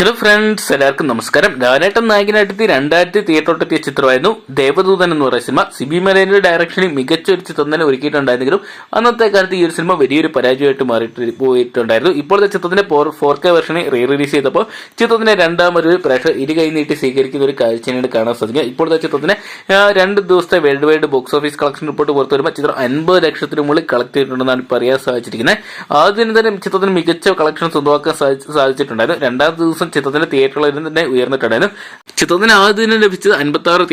Hello friends എല്ലാവർക്കും നമസ്കാരം. ലാലേട്ടൻ നായകനായിട്ടെത്തി രണ്ടായിരത്തി തിയേറ്ററോട്ടെത്തിയ ചിത്രമായിരുന്നു ദേവദൂതൻ എന്ന് പറയുന്ന സിനിമ. സിബി മലയുടെ ഡയറക്ഷനിൽ മികച്ച ഒരു ചിത്രം തന്നെ ഒരുക്കിയിട്ടുണ്ടായിരുന്നെങ്കിലും അന്നത്തെ കാലത്ത് ഈ ഒരു സിനിമ വലിയൊരു പരാജയമായിട്ട് മാറിയിട്ട് പോയിട്ടുണ്ടായിരുന്നു. ഇപ്പോഴത്തെ ചിത്രത്തിന്റെ ഫോർ കെ വെർഷനെ റീ റിലീസ് ചെയ്തപ്പോൾ ചിത്രത്തിന്റെ രണ്ടാമൊരു പ്രേക്ഷകർ ഇരു കൈ നീട്ടി സ്വീകരിക്കുന്ന ഒരു കാഴ്ചയാണ് കാണാൻ സാധിക്കുക ഇപ്പോഴത്തെ ചിത്രത്തിന് രണ്ട് ദിവസത്തെ world wide box office collection report പുറത്തു വരുമ്പോൾ ചിത്രം അൻപത് ലക്ഷത്തിന് മുകളിൽ കളക്ട് ചെയ്തിട്ടുണ്ടെന്നാണ് പറയാൻ സാധിച്ചിരിക്കുന്നത്. ആദ്യം തന്നെ ചിത്രത്തിന് മികച്ച കളക്ഷൻ സ്വന്തമാക്കാൻ സാധിച്ച- സാധിച്ചിട്ടുണ്ടായിരുന്നു. രണ്ടാമത്തെ ദിവസം ചിത്രത്തിന്റെ തിയേറ്ററുകളിൽ തന്നെ ഉയർന്നിട്ടുണ്ടായിരുന്നു. ചിത്രത്തിന് ആദ്യം ലഭിച്ചത് അൻപത്തി ആറ്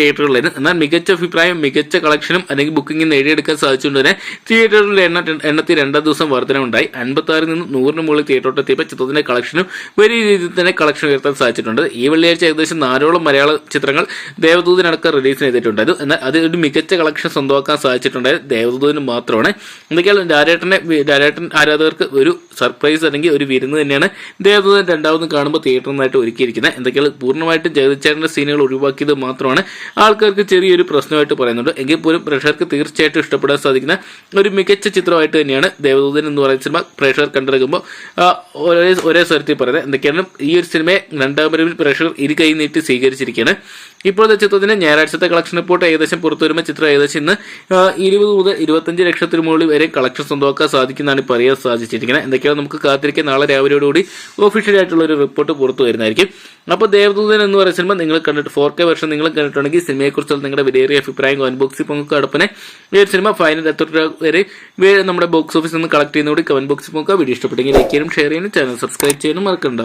എന്നാൽ മികച്ച അഭിപ്രായം മികച്ച കളക്ഷനും അല്ലെങ്കിൽ ബുക്കിംഗ് നേടിയെടുക്കാൻ സാധിച്ചുകൊണ്ട് തന്നെ തിയേറ്ററുകളുടെ എണ്ണ എണ്ണത്തിൽ രണ്ടാം ദിവസം വർധനമുണ്ടായി അൻപത്തി ആറിൽ നിന്ന് നൂറിന് മുകളിൽ തിയേറ്ററോട്ടെത്തിയപ്പോൾ ചിത്രത്തിന്റെ കളക്ഷനും വലിയ രീതിയിൽ തന്നെ കളക്ഷൻ ഉയർത്താൻ സാധിച്ചിട്ടുണ്ട്. ഈ വെള്ളിയാഴ്ച ഏകദേശം നാലോളം മലയാള ചിത്രങ്ങൾ ദേവദൂതനടക്കം റിലീസ് ചെയ്തിട്ടുണ്ടായിരുന്നു. എന്നാൽ അത് ഒരു മികച്ച കളക്ഷൻ സ്വന്തമാക്കാൻ സാധിച്ചിട്ടുണ്ടായത് ദേവദൂതിന് മാത്രമാണ്. എന്തൊക്കെയാണ് രാജേട്ടനെ രാജേട്ടൻ ആരാധകർക്ക് ഒരു സർപ്രൈസ് അല്ലെങ്കിൽ ഒരു വിരുന്ന് തന്നെയാണ് ദേവദൂതൻ രണ്ടാമതും കാണുമ്പോൾ തിയേറ്ററിനായിട്ട് ഒരുക്കിയിരിക്കുന്നത്. എന്തൊക്കെയാണ്? പൂർണമായിട്ടും ജഗതിച്ചേട്ടന്റെ സീനുകൾ ഒഴിവാക്കിയത് മാത്രമാണ് ആൾക്കാർക്ക് ചെറിയൊരു പ്രശ്നമായിട്ട് പറയുന്നുണ്ട്. എങ്കിൽ പോലും പ്രേക്ഷകർക്ക് തീർച്ചയായിട്ടും ഇഷ്ടപ്പെടാൻ സാധിക്കുന്ന ഒരു മികച്ച ചിത്രമായിട്ട് തന്നെയാണ് ദേവദൂതൻ എന്ന് പറയുന്ന സിനിമ പ്രേക്ഷകർ കണ്ടെടുക്കുമ്പോൾ ഒരേ ഒരേ സ്വരത്തിൽ പറയുന്നത്. എന്തൊക്കെയാണ്? ഈ ഒരു സിനിമയെ രണ്ടാം വരവിൽ പ്രേക്ഷകർ ഇരു കൈ നീട്ടി സ്വീകരിച്ചിരിക്കുകയാണ്. ഇപ്പോഴത്തെ ചിത്രത്തിന് ഞായറാഴ്ചത്തെ കളക്ഷൻ റിപ്പോർട്ട് ഏകദേശം പുറത്തു വരുമ്പോൾ ചിത്രം ഏകദേശം ഇന്ന് ഇരുപത് മുതൽ ഇരുപത്തഞ്ച് ലക്ഷത്തിന് മുകളിൽ വരെ കളക്ഷൻ സ്വന്തമാക്കാൻ സാധിക്കുന്നതാണ് പറയാൻ സാധിച്ചിരിക്കുന്നത്. എന്തൊക്കെയാണ് നമുക്ക് കാത്തിരിക്കാൻ നാളെ രാവിലെയോടുകൂടി ഒഫീഷ്യൽ ആയിട്ടുള്ള ഒരു റിപ്പോർട്ട് പുറത്തു വരുന്നതായിരിക്കും. അപ്പോൾ ദേവദൂതൻ എന്ന് പറയുന്ന സിനിമ നിങ്ങൾ കണ്ടിട്ട് ഫോർ കെ വർഷം നിങ്ങൾ കണ്ടിട്ടുണ്ടെങ്കിൽ സിനിമയെക്കുറിച്ചുള്ള നിങ്ങളുടെ വിലയേറിയ അഭിപ്രായം കമന്റ് ബോക്സിൽ അടുപ്പനെ ഈ ഒരു സിനിമ ഫൈനൽ എത്ര രൂപ വരെ നമ്മുടെ ബോക്സ് ഓഫീസിൽ നിന്ന് കളക്ട് ചെയ്യുന്നതോടെ കമന്റ് ബോക്സിൽ പോകുക വീഡിയോ ഇഷ്ടപ്പെട്ടെങ്കിൽ ലൈക്ക് ചെയ്യാനും ഷെയർ ചെയ്യാനും ചാനൽ സബ്സ്ക്രൈബ് ചെയ്യാനും മറക്കണ്ട.